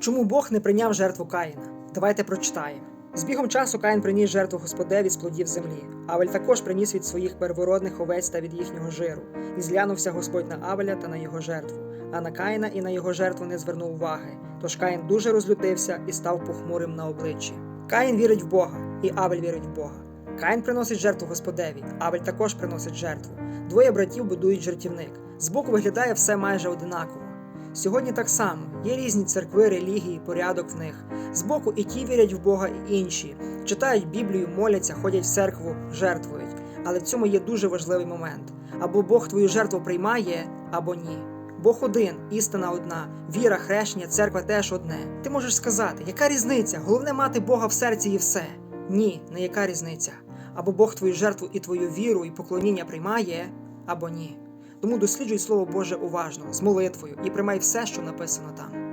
Чому Бог не прийняв жертву Каїна? Давайте прочитаємо. З бігом часу Каїн приніс жертву Господеві з плодів землі. Авель також приніс від своїх первородних овець та від їхнього жиру. І зглянувся Господь на Авеля та на його жертву. А на Каїна і на його жертву не звернув уваги. Тож Каїн дуже розлютився і став похмурим на обличчі. Каїн вірить в Бога, і Авель вірить в Бога. Каїн приносить жертву Господеві, Авель також приносить жертву. Двоє братів будують жертівник. Збоку виглядає все майже одинаково. Сьогодні так само є різні церкви, релігії, порядок в них. Збоку і ті вірять в Бога, і інші. Читають Біблію, моляться, ходять в церкву, жертвують. Але в цьому є дуже важливий момент: або Бог твою жертву приймає, або ні. Бог один, істина одна, віра, хрещення, церква теж одне. Ти можеш сказати, яка різниця? Головне мати Бога в серці і все. Ні, не яка різниця. Або Бог твою жертву і твою віру і поклоніння приймає, або ні. Тому досліджуй Слово Боже уважно, з молитвою і приймай все, що написано там.